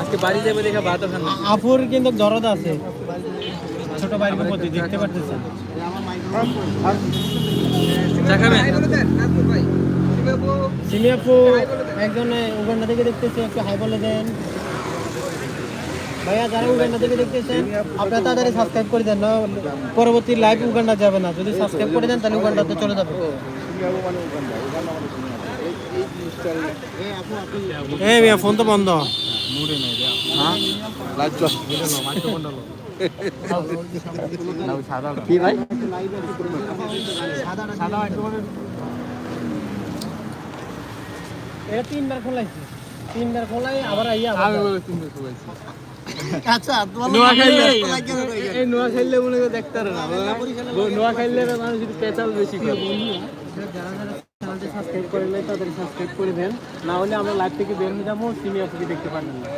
আজকে বাড়ি যাবে দেখে ভাতও খান আপুর কিন্তু দরদ আছে। ছোট বাইরের প্রতি দেখতে পারতেছেন। সিমি আপু একজন উগান্ডা থেকে দেখতেছে একটু হাই বলে দেন। ভাইয়া যারা উগান্ডা থেকে দেখতেছেন আপনারা তাড়াতাড়ি সাবস্ক্রাইব করে দেন না? পরবর্তী লাইভ উগান্ডা যাবে না। যদি সাবস্ক্রাইব করে দেন তাহলে উগান্ডাতে চলে যাবে। এই মিয়া ফোন তো বন্ধ। কি ভাই? তিনবার খোলাইছি। তিনবার খোলাই আবার আইয়া আবার আচ্ছা নোয়া খাইলে মনে দেখতে নোয়া খাইলে মানুষ পেঁচাল বেশি চ্যানেলটি সাবস্ক্রাইব করেন নাই তাদের সাবস্ক্রাইব করে দেন। না হলে আমরা লাইভ থেকে বের হয়ে যাব সিমি আপুকে দেখতে পারবেন না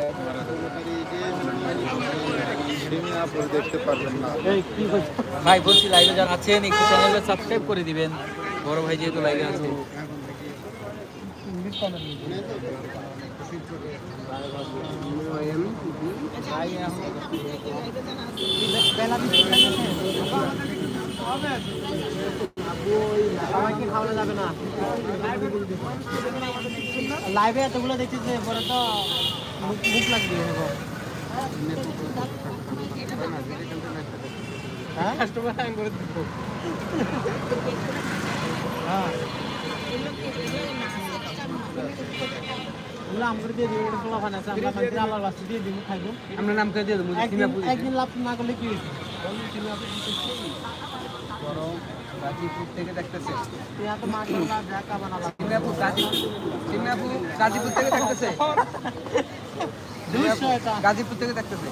দেখতে পারবেন না। এই কি বলছো? ভাই বলছি লাইভে যারা আছেন একটু চ্যানেলটা সাবস্ক্রাইব করে দিবেন। বড় ভাই যেহেতু লাইভে আছে। সবাইকে খাওয়ানো যাবে না। লাইভে এতগুলো দেখতেছে পরে তো মুখ লাগবে হ্যাঁ? কাস্টমার করে দিব। হ্যাঁ। আমরা দিয়ে দিব ওটা আমরা খাইতে আল্লাহর বাস্তে দিয়ে দিব খাইবো। আমরা নাম করে দিয়ে দেবো একদিন একদিন লাভ না করলে কি হয়েছে? গাজীপুর থেকে দেখতেছে। সিঙ্গাপুর গাজীপুর সিঙ্গাপুর গাজীপুর থেকে দেখতেছে। গাজীপুর থেকে দেখতেছে।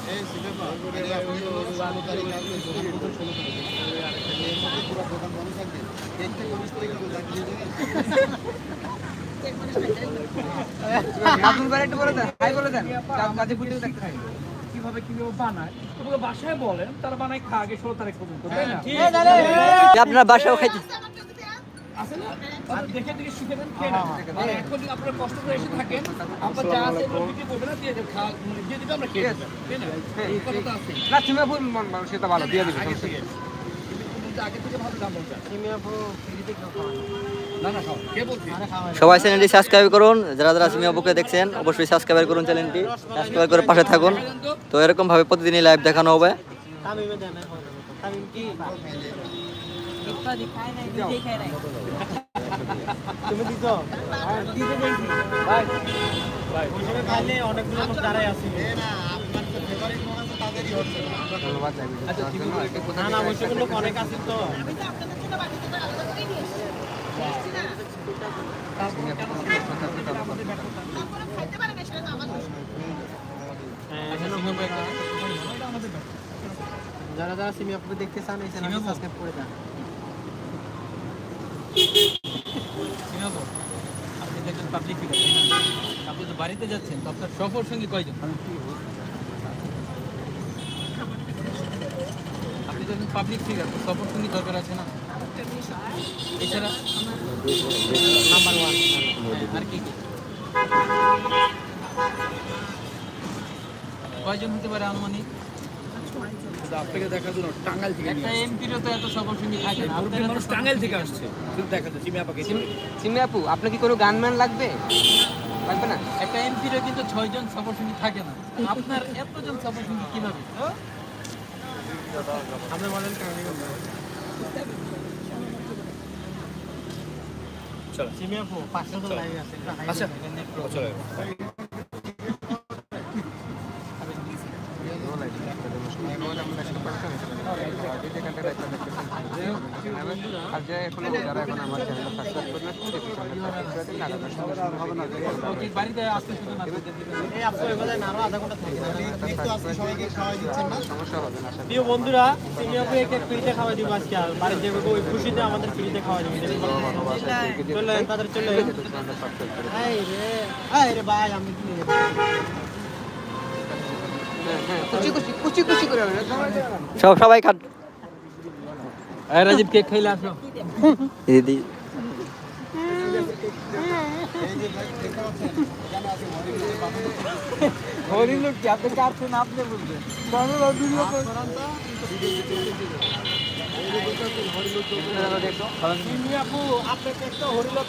গাজীপুর একটু বলে দেন হাই বলে দেন। গাজীপুর থেকে দেখতেছে। কীভাবে কীভাবে বানায়? ওগুলো বাসায় বলেন তারা বানায় খা আগে ষোলো তারিখ পর্যন্ত তাই না? আপনার বাসাও খাইতে আছে না? দেখে দেখে শিখে দেন খেয়ে নেন। এখন আপনারা কষ্ট করে এসে থাকেন আপনার যা আছে বিক্রি না দিয়ে দেন খা মানে দিয়ে দিবে আমরা খেয়ে নেব। তাই না এই কথা আছে। না সিঙ্গাপুর সেটা ভালো দিয়ে দিবে আগে থেকে। ভালো দাম ফ্রিতে কেউ খাওয়া সবাই চ্যানেলটি সাবস্ক্রাইব করুন। যারা যারা সিমি আপুকে দেখছেন অবশ্যই সাবস্ক্রাইব করুন চ্যানেলটি। সাবস্ক্রাইব করে পাশে থাকুন। তো এরকম ভাবে প্রতিদিনই লাইভ দেখানো হবে। তামিমে দেন তামিম কি তুমি দিছ আর দিতে দেখছি ভাই ভাই ওইখানে খাইলে অনেকগুলো লোক দাঁড়ায় আছে না না ওইসব লোক অনেক আছে তো হ্যাঁ, এখানে হবে না। যারা যারা সিমি আপুকে দেখতে চান এই চ্যানেলটি সাবস্ক্রাইব করে দেন। আপনি তো একজন পাবলিক ফিগার আপনি তো বাড়িতে যাচ্ছেন তো আপনার সফর সঙ্গী কয়জন? আপনি তো একজন পাবলিক ফিগার সফর সঙ্গী দরকার আছে না? এছাড়া নাম্বার ওয়ান আর কি কয়জন হতে পারে আনুমানিক? আপনাকে দেখার জন্য টাঙ্গাইল থেকে একটা এমপিরও তো এত সফর সঙ্গী থাকে না। আপনারা মানুষ টাঙ্গাইল থেকে আসছে। শুধু দেখাতে চিমি আপাকে সিমি আপু আপনার কি কোনো গানম্যান লাগবে? লাগবে না? একটা এমপিরও কিন্তু ছয়জন সঙ্গী থাকে না। আপনার এতজন সফর সঙ্গী কীভাবে? বলেন চলো আচ্ছা। চলো আর যে এখন যারা এখন আমার চ্যানেলটা সাবস্ক্রাইব প্রিয় বন্ধুরা ফ্রিতে দিব আজকে। আর বাড়ির ওই খুশিতে আমাদের ফ্রিতে দিব। চলে তাদের চলে রে ভাই আমি সব সবাই খাট রাজীব কেক খাইলে আসো। দিদি। হরিণ কি? আপনি কাটছেন আপনি একটা হরিলোক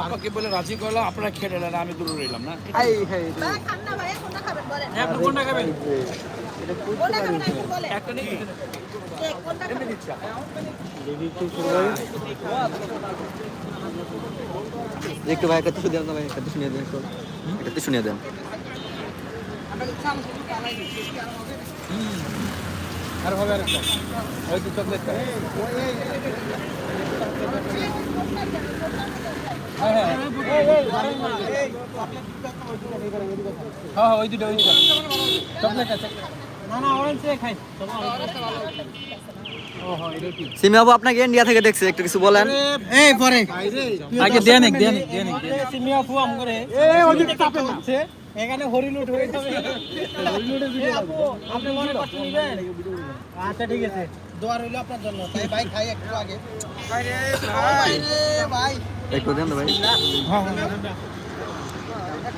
আপনাকে বলে রাজি করলাম আপনারা খেয়ে নিলেন আমি দূরে রইলাম না। এই হ্যাঁ কোনটা খাবেন? একটা একটু ভাই একটা শুনিয়ে দেন ভাই একটা শুনিয়ে দেন একটু। একটা শুনিয়ে দেন। আর হবে? আরেকটা। ওই তো চকলেট হ্যাঁ হ্যাঁ। হ্যাঁ হ্যাঁ ওই দুটো ওই দুটো। চকলেট আছে। সিমি বাবু আপনাকে ইন্ডিয়া থেকে দেখছে একটু কিছু বলেন। এই পরে। আগে দিয়ে নিক দিয়ে নিক সিমি আপু আম করে। এই ওদিকে চাপে মারছে এখানে হরিলুট হয়ে যাবে। হরিলুটের ভিডিও আপনি মনে কষ্ট নিবেন আচ্ছা ঠিক আছে। দোয়া রইল আপনার জন্য। তাই ভাই খাই একটু আগে। ভাই একটু দেন ভাই।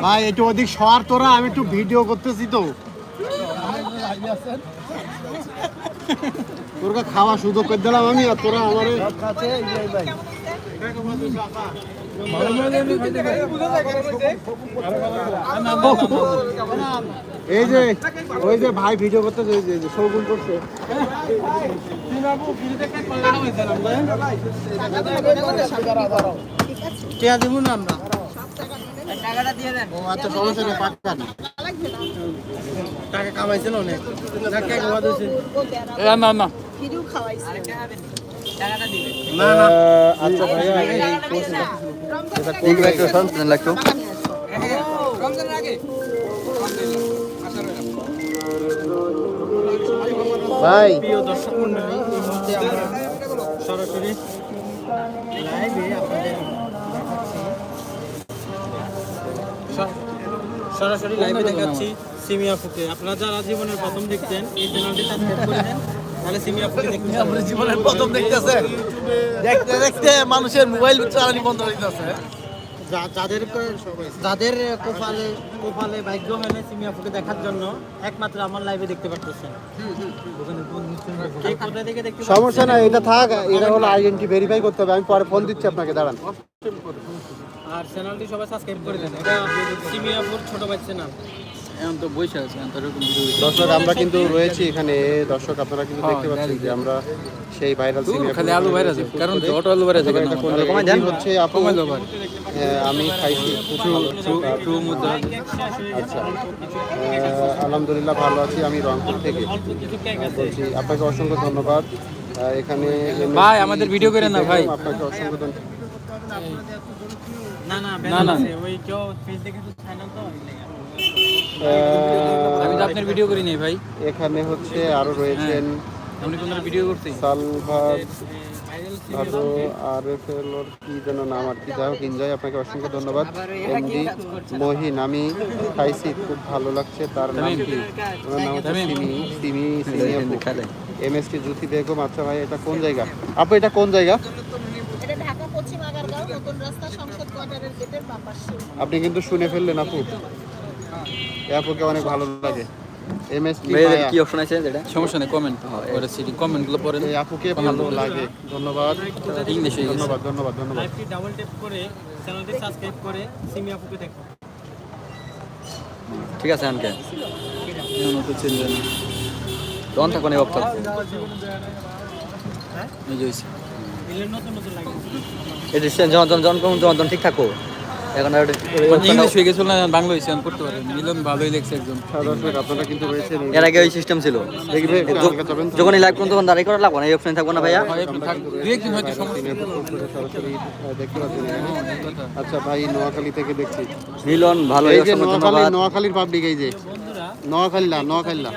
ভাই একটু অধিক সর তোরা আমি একটু ভিডিও করতেছি তো। তোর খাওয়া সুযোগ করে দিলাম আমি আর তোরা আমার এই যে ওই যে ভাই ভিডিও করতেছে ওই যে শৌগুন করছে। টিয়া দিব না আমরা। ও আচ্ছা সমস্যা নেই পাক্কা না। টাকা কামাইছিল অনেক। টাকা কামা দিয়েছে না না। খাওয়াইছে। না না আচ্ছা ভাইয়া ভাই। প্রিয় দর্শক মন্ডলী এই মুহূর্তে আমরা সরাসরি লাইভে আপনাদের সরাসরি লাইভে দেখাচ্ছি সিমি আপুকে আপনারা যারা জীবনের প্রথম দেখতেন এই চ্যানেলটি সাবস্ক্রাইব করে দেন দেখতে জীবনের প্রথম দেখতেছে দেখতে দেখতে মানুষের মোবাইল চালানি বন্ধ হয়ে যাচ্ছে। যাদের যাদের কোপালে কোপালে ভাগ্য হয় না সিমি দেখার জন্য একমাত্র আমার লাইভে দেখতে সমস্যা নাই এটা থাক এটা হলো আইডেন্টি ভেরিফাই করতে হবে। আমি পরে ফোন দিচ্ছি আপনাকে দাঁড়ান। আর চ্যানেলটি সবাই সাবস্ক্রাইব করে দেন। এটা সিমিয়াপুর ছোট বাচ্চা নাম। এখন তো বসে আছে এখন তো এরকম দর্শক আমরা কিন্তু রয়েছি এখানে। দর্শক আপনারা কিন্তু দেখতে পাচ্ছেন যে আমরা সেই ভাইরাল খালি আলু কারণ অটো আলু কেন কমাই। হচ্ছে আপু। হ্যাঁ, আমি খাইছি আচ্ছা। আলহামদুলিল্লাহ ভালো আছি আমি রংপুর থেকে। বলছি আপনাকে অসংখ্য ধন্যবাদ। এখানে ভাই, আমাদের ভিডিও করে না, ভাই। আপনাকে অসংখ্য ধন্যবাদ না না না, না। ওই কেউ ফেস দেখে তো খায় না তো। আমি তো আপনার ভিডিও করি নাই ভাই। এখানে হচ্ছে আরও রয়েছেন আপনি কোন ভিডিও করতে ভালো আর এফ এল ওর কি যেন নাম আর কি যাই হোক এনজয় আপনাকে অসংখ্য ধন্যবাদ। এমডি মহিন আমি খাইছি খুব ভালো লাগছে তার নাম কি? ওনার নাম হচ্ছে Simi Simi Simi M S T Jyoti Begum আচ্ছা ভাই এটা কোন জায়গা? আপু এটা কোন জায়গা? এটা ঢাকা পশ্চিম আগারগাঁও নতুন রাস্তা সংসদ কোয়ার্টারের গেটের বাম পাশে। আপনি কিন্তু শুনে ফেললেন আপু। আপুকে অনেক ভালো লাগে এম এস কি অপশন আছে যেটা সমস্যা নেই কমেন্ট ওটা সিটি কমেন্টগুলো পড়েন এই আপুকে ভালো লাগে ধন্যবাদ ইংলিশ ধন্যবাদ ধন্যবাদ ধন্যবাদ লাইভটি ডাবল ট্যাপ করে চ্যানেলটি সাবস্ক্রাইব করে সিমি আপুকে দেখো ঠিক আছে আনকে না, তো চেঞ্জ হয় না। তখন থাকুন এই বক্তা এই যে হইছে। এলে নতুন নতুন লাগে এটা যখন যখন যখন যখন যখন ঠিক থাকো এখন আর ইংলিশ হয়ে গেছিল না বাংলা হয়েছে করতে পারি মিলন ভালোই লেগছে একজন আপনারা কিন্তু রয়েছেন এর আগে ওই সিস্টেম ছিল। দেখবে একটু য- হালকা যাবেন তো? যখনই লাইভ করুন তখন দাঁড়িয়ে করা লাগবে না এই অপশন থাকব না ভাইয়া? হয়। আচ্ছা ভাই নোয়াখালী থেকে দেখছি। মিলন ভালো নোয়াখালী নোয়াখালীর পাবলিক এই যে। নোয়াখালী না নোয়াখালী না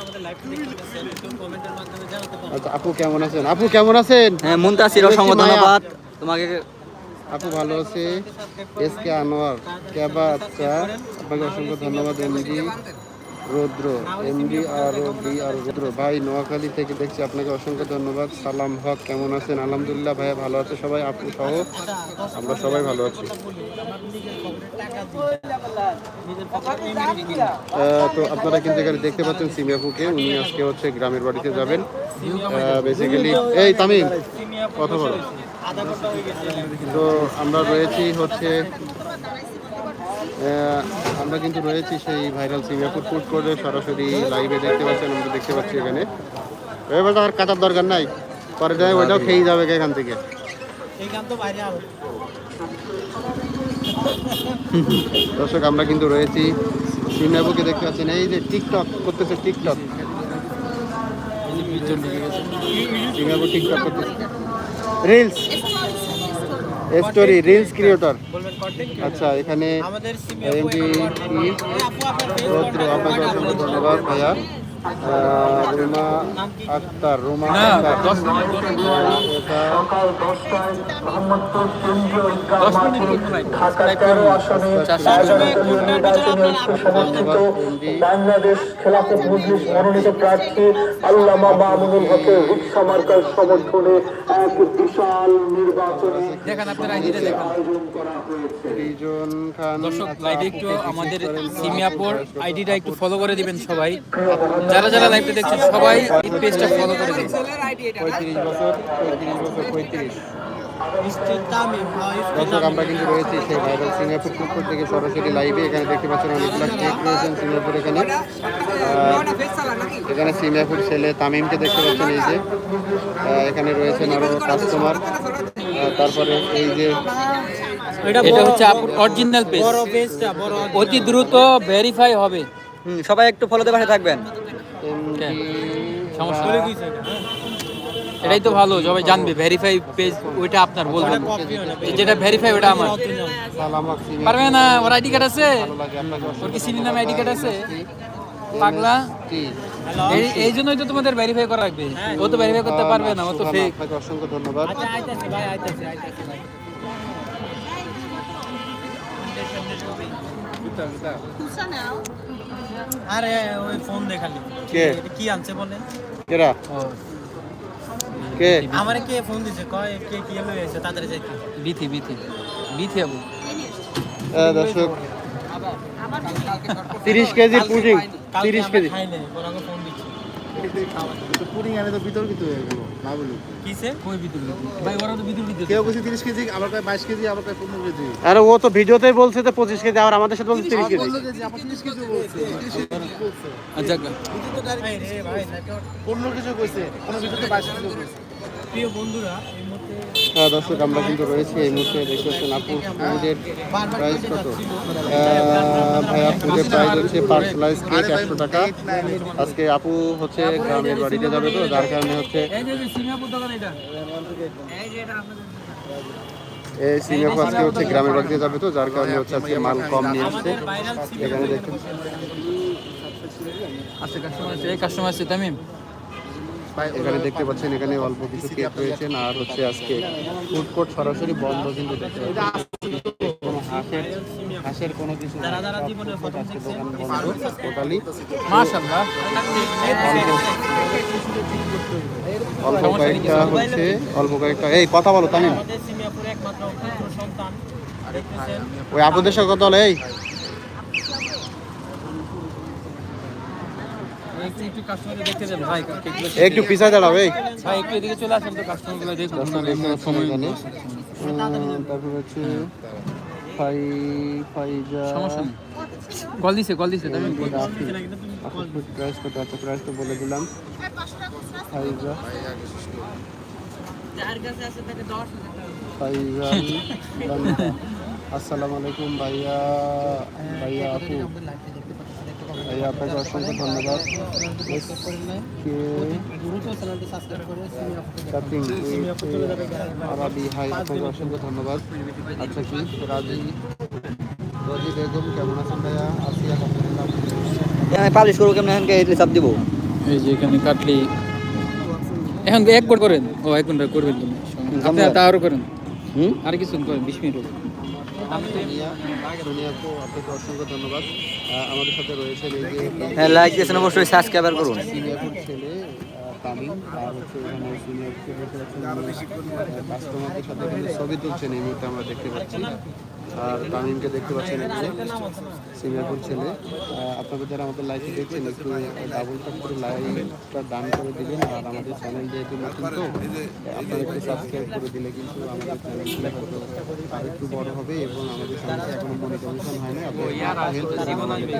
আচ্ছা আপু কেমন আছেন? আপু কেমন আছেন? হ্যাঁ মুনতাসির অসংখ্য ধন্যবাদ। তোমাকে আপু ভালো আছে। এস কে আনোয়ার কেবা আচ্ছা। আপনাকে অসংখ্য ধন্যবাদ এমডি রৌদ্র এমডি আর ডি আর রৌদ্র। ভাই, নোয়াখালী থেকে দেখছি আপনাকে অসংখ্য ধন্যবাদ। সালাম হক, কেমন আছেন? আলহামদুলিল্লাহ, ভাইয়া ভালো আছে। সবাই, আপু সহ, আমরা সবাই ভালো আছি। তো আপনারা কিন্তু এখানে দেখতে পাচ্ছেন সিমি আপুকে। উনি আজকে হচ্ছে গ্রামের বাড়িতে যাবেন। বেসিক্যালি এই, তামিম, কথা বলো। তো আমরা রয়েছি হচ্ছে আমরা কিন্তু রয়েছি সেই ভাইরাল সিঙ্গাপুর ফুড কোর্টে। সরাসরি লাইভে দেখতে পাচ্ছেন আমরা দেখতে পাচ্ছি এখানে। এবার আর কাটার দরকার নাই। পরে যায় ওইটাও খেয়ে যাবে এখান থেকে। দর্শক আমরা কিন্তু রয়েছি সিঙ্গাপুরকে দেখতে পাচ্ছেন। এই যে টিকটক করতেছে টিকটক সিঙ্গাপুর টিকটক করতেছে। রিলস স্টোরি রিলস ক্রিয়েটর আচ্ছা এখানে এমডি অসংখ্য ধন্যবাদ ভাইয়া। রুমা আক্তার রুমা বাংলাদেশ খেলাফত মজলিস মনোনীত প্রার্থী আল্লামা মামুনুল হকের রিক্সা মার্কার সমর্থনে এক বিশাল নির্বাচনী দর্শক আচ্ছা, লাইভে একটু আমাদের সিমিয়াপুর আইডিটা একটু ফলো করে দিবেন সবাই। যারা যারা লাইভটা দেখছেন সবাই এই পেজটা ফলো করে দিন। পঁয়ত্রিশ বছর পঁয়ত্রিশ বছর পঁয়ত্রিশ। স্ট্রিট তামিম স্ট্রিট দর্শক আমরা কিন্তু রয়েছি সেই ভাইরাল সিঙ্গাপুর থেকে সরাসরি লাইভে এখানে দেখতে পাচ্ছেন অনেকগুলো কেক রয়েছেন সিঙ্গাপুর এখানে। আহ, এখানে সিঙ্গাপুর ছেলে তামিমকে দেখতে পাচ্ছেন এই যে। আহ, এখানে রয়েছেন আরও কাস্টমার তারপরে এই যে এটা হচ্ছে অরিজিনাল পেজ বড় পেজটা বড় অতি দ্রুত ভেরিফাই হবে। হুম, সবাই একটু ফলোতে পাশে থাকবেন। সমস্যা এটা, হ্যাঁ। এটাই তো ভালো সবাই জানবে ভেরিফাই পেজ ওইটা আপনার বলবেন। কপি হয় না যেটা ভেরিফাই ওটা আমার। পারবে না ওর আইডি কার্ড আছে? ওর কি সিনি নামে আইডি কার্ড আছে? পাগলা? এই এই জন্যই তো তোমাদের ভেরিফাই করা লাগবে। ও তো ভেরিফাই করতে পারবে না ও তো ফেক অসংখ্য ধন্যবাদ। আচ্ছা আইতাছে ভাই। আরে ওই ফোন দেখালি কে? কি আনছে কেরা? কে? আমারে কে ফোন দিছে? কয় কে কি এসে তাড়াতাড়ি যাইতে বিথি বিথি। বিথি আবু। দর্শক তিরিশ কেজি পুডিং তিরিশ কেজি। খাই নাই ফোন দিচ্ছি। পুডিং আনে তো বিতর্কিত হয়ে গেল। না বলি কিসে? কই বিতুল ভাই ওরা তো বিতুল বিতুল কেউ বলছে তিরিশ কেজি আবার কয় বাইশ কেজি আবার কয় পনেরো কেজি। আরে ও তো ভিডিওতে বলছে তো পঁচিশ কেজি আর আমাদের সাথে বলছে তিরিশ কেজি। আচ্ছা ভাই রে ভাই নেটওয়ার্ক পনেরো কিছু কইছে কোনো ভিডিওতে বাইশ কেজি প্রিয় বন্ধুরা এই মুহূর্তে হ্যাঁ দর্শক আমরা কিন্তু রয়েছি এই মুহূর্তে দেখতে পাচ্ছেন আপু ফুডের প্রাইস কত? ভাইয়া ফুডের প্রাইস হচ্ছে পার্সোনালাইজ কেক একশো টাকা। আজকে আপু হচ্ছে গ্রামের বাড়িতে যাবে তো যার কারণে হচ্ছে এই যে সিঙ্গাপুর আজকে হচ্ছে গ্রামের বাড়িতে যাবে তো যার কারণে হচ্ছে আজকে মাল কম নিয়ে আসছে এখানে দেখুন। আছে কাস্টমার আছে এই কাস্টমার আছে তামিম। এখানে দেখতে পাচ্ছেন এখানে অল্প কিছু কেক রয়েছেন আর হচ্ছে আজকে ফুড কোর্ট সরাসরি বন্ধ কিন্তু দেখতে পাচ্ছেন। হাঁসের হাঁসের কোনো কিছু টোটালি মাশাআল্লাহ। অল্প কয়েকটা হচ্ছে অল্প কয়েকটা। এই কথা বলো তামিম। ওই আপুদের সাথে কথা বলে এই। একটু পিছায় দাঁড়াও এই। একটু এদিকে চলে আসেন তো কাস্টমারগুলো দেখুন তারপর হচ্ছে ফাই ফাইজা। সমস্যা নেই। কল দিছে কল দিছে তুমি প্রাইস কত? আছে প্রাইস তো বলে দিলাম। ফাইজা। ফাইজা বান্তা। আসসালামু আলাইকুম ভাইয়া। ভাইয়া আপু। ভাইয়া আপনাকে অসংখ্য ধন্যবাদ। আরাবি হাই আপনাকে অসংখ্য ধন্যবাদ। আচ্ছা কি? রাজি? রাজি বেগম কেমন আছেন ভাইয়া? আমি পাবলিশ করব কেমন? এখানকে চাপ দিব। এই যে এখানে কাটলি। এখন এক কোট করেন। ও এক ঘণ্টা করবেন তুমি। আপনি তা আরও করেন। হুম? আর কিছু করেন বিশ মিনিট। সোনিয়া সোনিয়াকে আপনাকে অসংখ্য ধন্যবাদ আমাদের সাথে রয়েছেন এই যে হ্যাঁ লাইক দিয়েছেন অবশ্যই সাবস্ক্রাইবার করুন। সিনিয়রপুর ছেলে তামিম আর হচ্ছে এখানে সিনিয়রকে কাস্টমারদের সাথে ছবি তুলছেন এই মুহূর্তে আমরা দেখতে পাচ্ছি। আর তামিমকে দেখতে পাচ্ছেন এখানে। সিঙ্গাপুর ছেলে। আহ, আপনারা যারা আমাদের লাইভে দেখছেন একটু ডাবল ট্যাপ করে লাইভটা ডান করে দিবেন আর আমাদের চ্যানেল যেহেতু নতুন তো আপনারা একটু সাবস্ক্রাইব করে দিলে কিন্তু আমাদের চ্যানেলটা হয়তো আর একটু বড় হবে এবং আমাদের চ্যানেলটা এখনও মনিটাইজেশন হয় না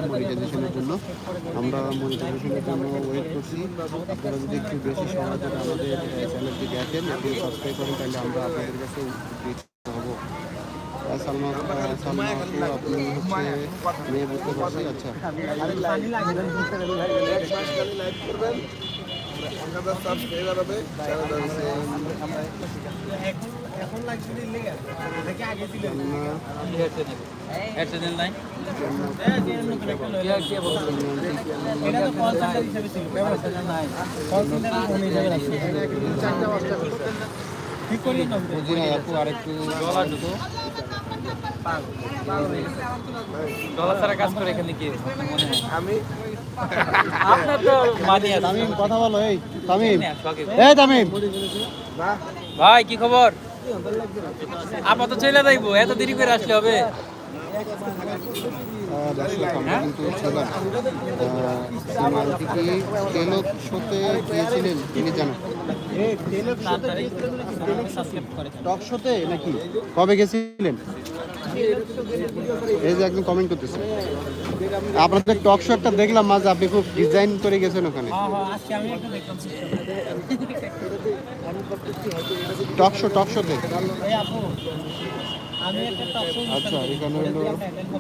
মনিটাইজেশনের জন্য। আমরা মনিটাইজেশনের জন্য ওয়েট করছি। আপনারা যদি একটু বেশি ধরে আমাদের চ্যানেলটি দেখেন এবং সাবস্ক্রাইব করেন তাহলে আমরা আপনাদের কাছে সালমা সালমা আপনি হচ্ছে মেয়ে বুঝতে পারছি আচ্ছা। এখন লাগছে আগে ছিল চ্যানেল নাই ঠিক করিয়ে নাও বুঝিনা আপু আরেকটু ডলার ছাড়া কাজ করে এখানে কি? আমি আপনার তো মানি আছে। তামিম কথা বলো এই তামিম। এই তামিম। ভাই কি খবর? আপাতত চলে যাইবো এত দেরি করে আসলে হবে। দর্শক আমরা কিন্তু ছিলাম সীমান্তি কি তেলক শোতে গিয়েছিলেন তিনি জানেন। টক শোতে নাকি? কবে গেছিলেন? এই যে একদম কমেন্ট করতেছে। আপনাদের টক শো একটা দেখলাম মাঝে আপনি খুব ডিজাইন করে গেছেন ওখানে। হ্যাঁ হ্যাঁ আজকে আমি একটু দেখলাম। টক শো টক শো আচ্ছা এখানে হলো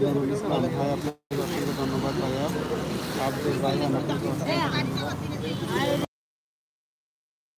নুরুল ইসলাম ভাই আপনাকে অসংখ্য ধন্যবাদ ভাইয়া। আব্দুল ভাই ধন্যবাদ।